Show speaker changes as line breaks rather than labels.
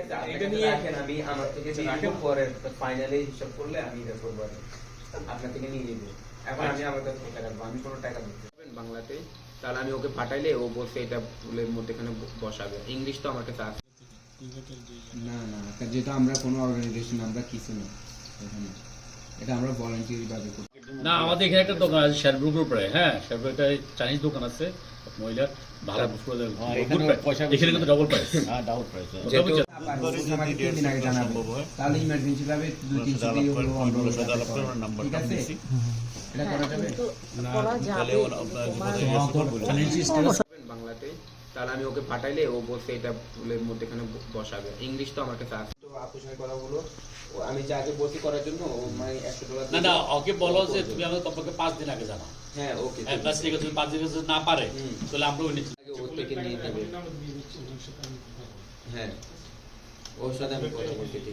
আছে
এটা
এটা
নিয়ে-
রাখেন আমি আমার থেকে
রাখেন।
পরে ফাইনালি হিসাব করলে আমি এটা করব আপনার থেকে নিয়ে নিবো। এখন আমি আমার কাছে টাকা রাখব আমি কোনো টাকা দিচ্ছি বাংলাতে তাহলে আমি ওকে পাঠাইলে ও বলছে এটা ফুলের মধ্যে এখানে বসাবে। ইংলিশ তো আমার কাছে আছে।
না না যেটা যেহেতু আমরা কোনো অর্গানাইজেশন আমরা কিছু না। এখানে। এটা আমরা ভলান্টিয়ারি ভাবে করি
না আমাদের এখানে একটা দোকান আছে শেরপুর উপরে। হ্যাঁ শেরপুর একটা চাইনিজ দোকান আছে। মহিলার ভালো পুরো
এখানে
কিন্তু ডবল প্রাইস
হ্যাঁ ডাউট প্রাইস
যেহেতু
আমাকে তিন দিন আগে জানাবে তাহলে ইমার্জেন্সি ভাবে দুই তিনশো দিয়ে হলো ঠিক আছে? এটা করা যাবে?
কিন্তু করা যাবে তোমার
বাংলাতে। তাহলে আমি ওকে পাঠাইলে ও বলছে এটা মধ্যে এখানে বসাবে। ইংলিশ তো আমার কাছে আছে। তো আপুর সঙ্গে কথা বলো ও আমি যাকে বলছি করার জন্য মানে একশো ডলার
না না ওকে বলো যে তুমি আমাকে কমপক্ষে পাঁচ দিন আগে জানাও।
হ্যাঁ ওকে।
হ্যাঁ ঠিক আছে তুমি পাঁচ দিন যদি না পারে। তাহলে আমরা ওই নিচ্ছি
ওর থেকে নিয়ে নেবে। হ্যাঁ ওর সাথে আমি কথা বলছি আছে।